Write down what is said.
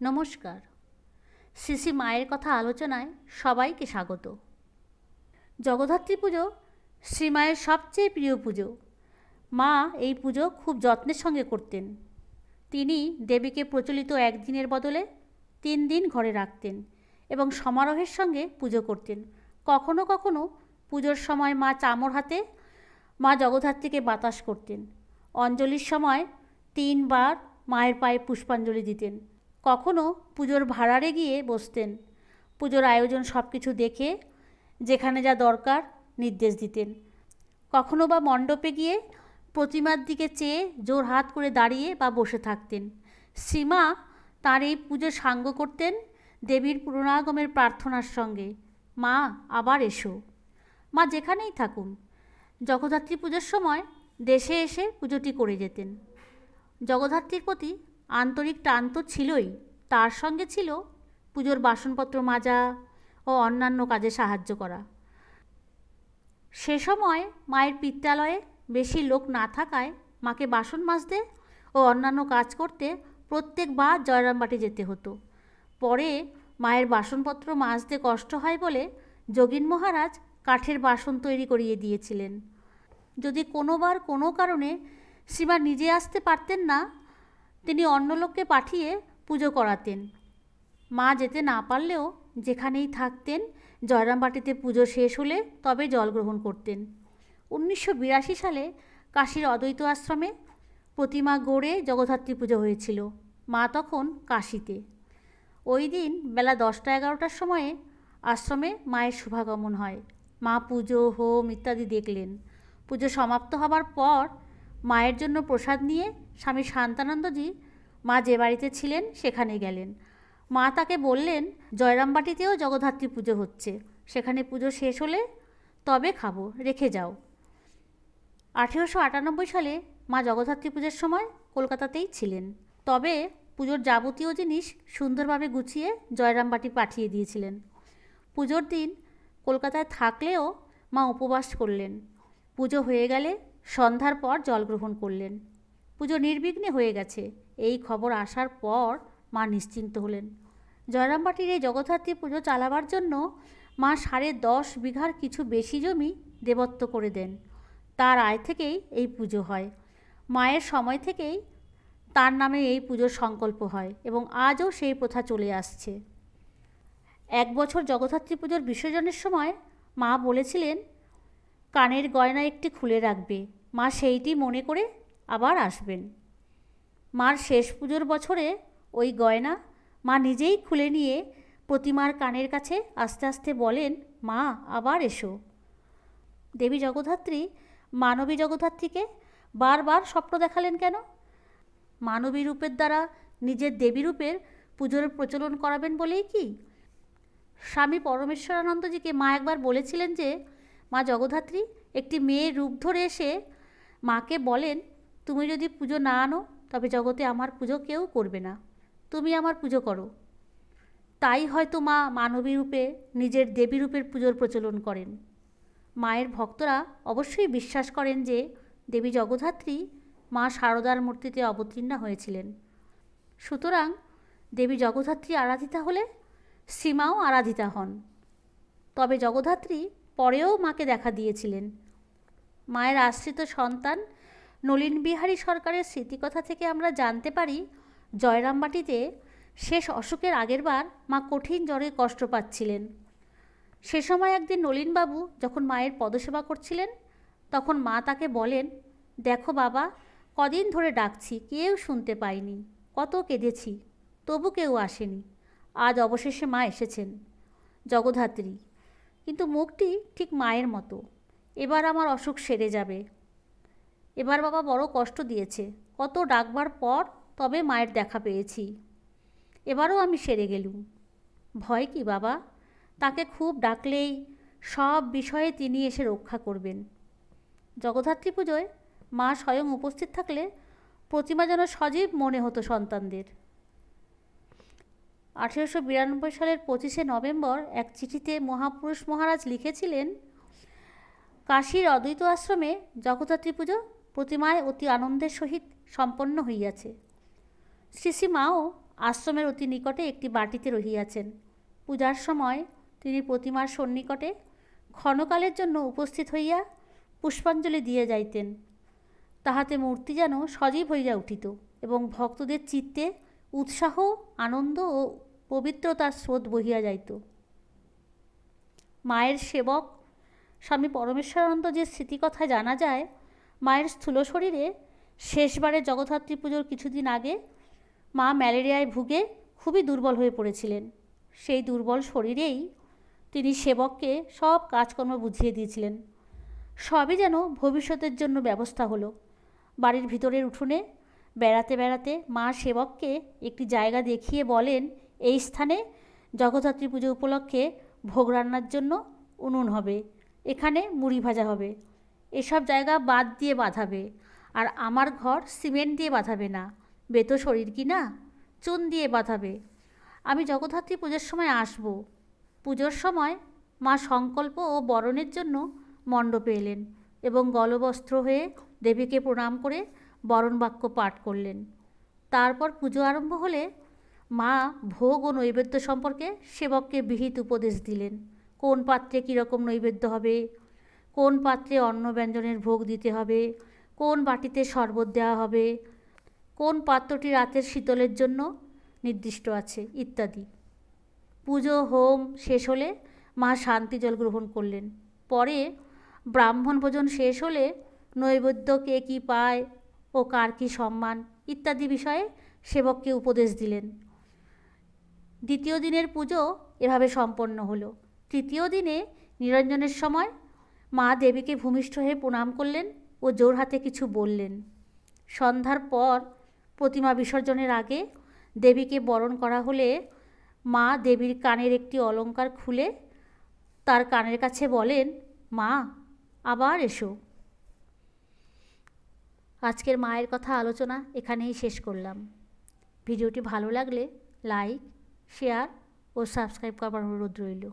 নমস্কার। শ্রী মায়ের কথা আলোচনায় সবাইকে স্বাগত। জগদ্ধাত্রী পুজো শ্রীমায়ের সবচেয়ে প্রিয় পুজো। মা এই পুজো খুব যত্নের সঙ্গে করতেন। তিনি দেবীকে প্রচলিত একদিনের বদলে তিন দিন ঘরে রাখতেন এবং সমারোহের সঙ্গে পুজো করতেন। কখনো কখনো পুজোর সময় মা চামর হাতে মা জগদ্ধাত্রীকে বাতাস করতেন। অঞ্জলির সময় তিনবার মায়ের পায়ে পুষ্পাঞ্জলি দিতেন। কখনো পুজোর ভাড়ারে গিয়ে বসতেন। পুজোর আয়োজন সব কিছু দেখে যেখানে যা দরকার নির্দেশ দিতেন। কখনো বা মণ্ডপে গিয়ে প্রতিমার দিকে চেয়ে জোর হাত করে দাঁড়িয়ে বা বসে থাকতেন। সীমা তার এই পুজো সাঙ্গ করতেন দেবীর পুনরাগমের প্রার্থনার সঙ্গে। মা, আবার এসো। মা, যেখানেই থাকুন। জগদ্ধাত্রী পুজোর সময় দেশে এসে পুজোটি করে যেতেন। জগদ্ধাত্রীর প্রতি আন্তরিক টান তো ছিলই, তার সঙ্গে ছিল পুজোর বাসনপত্র মাজা ও অন্যান্য কাজে সাহায্য করা। সে সময় মায়ের পিত্তালয়ে বেশি লোক না থাকায় মাকে বাসন মাজতে ও অন্যান্য কাজ করতে প্রত্যেকবার জয়রামবাটি যেতে হতো। পরে মায়ের বাসনপত্র মাজতে কষ্ট হয় বলে যোগীন মহারাজ কাঠের বাসন তৈরি করিয়ে দিয়েছিলেন। যদি কোনোবার কোনো কারণে শ্রীমা নিজে আসতে পারতেন না তিনি অন্য লোককে পাঠিয়ে পুজো করাতেন। মা যেতে না পারলেও যেখানেই থাকতেন, জয়রামবাটিতে পুজো শেষ হলে তবে জল গ্রহণ করতেন। উনিশশো বিরাশি সালে কাশীর অদ্বৈত আশ্রমে প্রতিমা গড়ে জগদ্ধাত্রী পুজো হয়েছিল, মা তখন কাশীতে। ওই দিন বেলা দশটা এগারোটার সময়ে আশ্রমে মায়ের শুভাগমন হয়। মা পুজো, হোম ইত্যাদি দেখলেন। পুজো সমাপ্ত হবার পর মায়ের জন্য প্রসাদ নিয়ে স্বামী শান্তানন্দজি মা যে বাড়িতে ছিলেন সেখানে গেলেন। মা তাকে বললেন, জয়রামবাটিতেও জগদ্ধাত্রী পুজো হচ্ছে। সেখানে পুজো শেষ হলে তবে খাব, রেখে যাও। আঠেরোশো আটানব্বই সালে মা জগদ্ধাত্রী পুজোর সময় কলকাতাতেই ছিলেন। তবে পুজোর যাবতীয় জিনিস সুন্দরভাবে গুছিয়ে জয়রামবাটি পাঠিয়ে দিয়েছিলেন। পুজোর দিন কলকাতায় থাকলেও মা উপবাস করলেন। পুজো হয়ে গেলে সন্ধ্যার পর জল গ্রহণ করলেন। পুজো নির্বিঘ্নে হয়ে গেছে। এই খবর আসার পর মা নিশ্চিন্ত হলেন। জয়রামবাটির এই জগদ্ধাত্রী পুজো চালাবার জন্য মা সাড়ে দশ বিঘার কিছু বেশি জমি দেবত্ব করে দেন। তার আয় থেকেই এই পুজো হয়। মায়ের সময় থেকেই তার নামে এই পুজোর সংকল্প হয় এবং আজও সেই প্রথা চলে আসছে। এক বছর জগদ্ধাত্রী পুজোর বিসর্জনের সময় মা বলেছিলেন কানের গয়না একটি খুলে রাখবে। মা সেইটি মনে করে আবার আসবেন। মার শেষ পুজোর বছরে ওই গয়না মা নিজেই খুলে নিয়ে প্রতিমার কানের কাছে আস্তে আস্তে বলেন, মা, আবার এসো। দেবী জগদ্ধাত্রী, মানবী জগদ্ধাত্রীকে বারবার স্বপ্ন দেখালেন কেন? মানবী রূপের দ্বারা নিজের দেবী রূপের পুজোর প্রচলন করাবেন বলেই কি? স্বামী পরমেশ্বরানন্দজিকে মা একবার বলেছিলেন যে মা জগদ্ধাত্রী একটি মেয়ের রূপ ধরে এসে মাকে বলেন, তুমি যদি পুজো না আনো, তবে জগতে আমার পুজো কেউ করবে না। তুমি আমার পুজো করো। তাই হয়তো মা মানবী রূপে নিজের দেবী রূপের পুজোর প্রচলন করেন। মায়ের ভক্তরা অবশ্যই বিশ্বাস করেন যে দেবী জগদ্ধাত্রী মা শারদার মূর্তিতে অবতীর্ণা হয়েছিলেন। সুতরাং দেবী জগদ্ধাত্রী আরাধিতা হলে সীমাও আরাধিতা হন। তবে জগদ্ধাত্রী পরেও মাকে দেখা দিয়েছিলেন। মায়ের আশ্রিত সন্তান নলিন বিহারী সরকারের স্মৃতিকথা থেকে আমরা জানতে পারি, জয়রামবাটিতে শেষ অসুখের আগেরবার মা কঠিন জ্বরে কষ্ট পাচ্ছিলেন। সে সময় একদিন নলিনবাবু যখন মায়ের পদসেবা করছিলেন, তখন মা তাকে বলেন, দেখো বাবা, কদিন ধরে ডাকছি, কেউ শুনতে পায়নি কত কেঁদেছি, তবু কেউ আসেনি। আজ অবশেষে মা এসেছেন। জগদ্ধাত্রী কিন্তু মুখটি ঠিক মায়ের মতো। এবার আমার অসুখ সেরে যাবে। এবার বাবা বড় কষ্ট দিয়েছে। কত ডাকবার পর তবে মায়ের দেখা পেয়েছি। এবারও আমি সেরে গেলুম। ভয় কি বাবা? তাকে খুব ডাকলেই সব বিষয়ে তিনি এসে রক্ষা করবেন। জগদ্ধাত্রী পুজোয় মা স্বয়ং উপস্থিত থাকলে প্রতিমা যেন সজীব মনে হতো সন্তানদের। আঠেরোশো বিরানব্বই সালের পঁচিশে নভেম্বর এক চিঠিতে মহাপুরুষ মহারাজ লিখেছিলেন, কাশীর অদ্বৈত আশ্রমে জগদ্ধাত্রী পুজো প্রতিমায় অতি আনন্দের সহিত সম্পন্ন হইয়াছে। শ্রী মাও আশ্রমের অতি নিকটে একটি বাটিতে রহিয়াছেন। পূজার সময় তিনি প্রতিমার সন্নিকটে ক্ষণকালের জন্য উপস্থিত হইয়া পুষ্পাঞ্জলি দিয়ে যাইতেন। তাহাতে মূর্তি যেন সজীব হইয়া উঠিত এবং ভক্তদের চিত্তে উৎসাহ, আনন্দ ও পবিত্রতার স্রোত বহিয়া যাইত। মায়ের সেবক, স্বামী পরমেশ্বরানন্দ যে স্মৃতিকথা জানা যায়, মায়ের স্থূল শরীরে শেষবারে জগদ্ধাত্রী পুজোর কিছুদিন আগে মা ম্যালেরিয়ায় ভুগে খুবই দুর্বল হয়ে পড়েছিলেন। সেই দুর্বল শরীরেই তিনি সেবককে সব কাজকর্ম বুঝিয়ে দিয়েছিলেন। সবই যেন ভবিষ্যতের জন্য ব্যবস্থা হলো। বাড়ির ভিতরের উঠোনে বেড়াতে বেড়াতে মা সেবককে একটি জায়গা দেখিয়ে বলেন, এই স্থানে জগদ্ধাত্রী পুজো উপলক্ষে ভোগ রান্নার জন্য উনুন হবে। এখানে মুড়ি ভাজা হবে। এসব জায়গা বাদ দিয়ে বাঁধাবে। আর আমার ঘর সিমেন্ট দিয়ে বাঁধাবে না। বেতো শরীর কি না? চুন দিয়ে বাঁধাবে। আমি জগদ্ধাত্রী পুজোর সময় আসব। পুজোর সময় মা সংকল্প ও বরণের জন্য মণ্ডপে এলেন এবং গলবস্ত্র হয়ে দেবীকে প্রণাম করে বরণ বাক্য পাঠ করলেন। তারপর পুজো আরম্ভ হলে মা ভোগ ও নৈবেদ্য সম্পর্কে সেবককে বিহিত উপদেশ দিলেন। কোন পাত্রে কীরকম নৈবেদ্য হবে? কোন পাত্রে অন্ন ব্যঞ্জনের ভোগ দিতে হবে? কোন বাটিতে শরবত দেওয়া হবে? কোন পাত্রটি রাতের শীতলের জন্য নির্দিষ্ট আছে? ইত্যাদি। পুজো হোম শেষ হলে মা শান্তি জল গ্রহণ করলেন। পরে ব্রাহ্মণ ভোজন শেষ হলে নৈবেদ্য কে কী পায় ও কার কী সম্মান ইত্যাদি বিষয়ে সেবককে উপদেশ দিলেন। দ্বিতীয় দিনের পুজো এভাবে সম্পন্ন হলো। তৃতীয় দিনে নিরঞ্জনের সময় মা দেবীকে ভূমিষ্ঠ হয়ে প্রণাম করলেন ও জোর হাতে কিছু বললেন। সন্ধ্যার পর প্রতিমা বিসর্জনের আগে দেবীকে বরণ করা হলে মা দেবীর কানের একটি অলঙ্কার খুলে তার কানের কাছে বলেন, মা, আবার এসো। আজকের মায়ের কথা আলোচনা এখানেই শেষ করলাম। ভিডিওটি ভালো লাগলে লাইক, শেয়ার ও সাবস্ক্রাইব করার অনুরোধ রইল।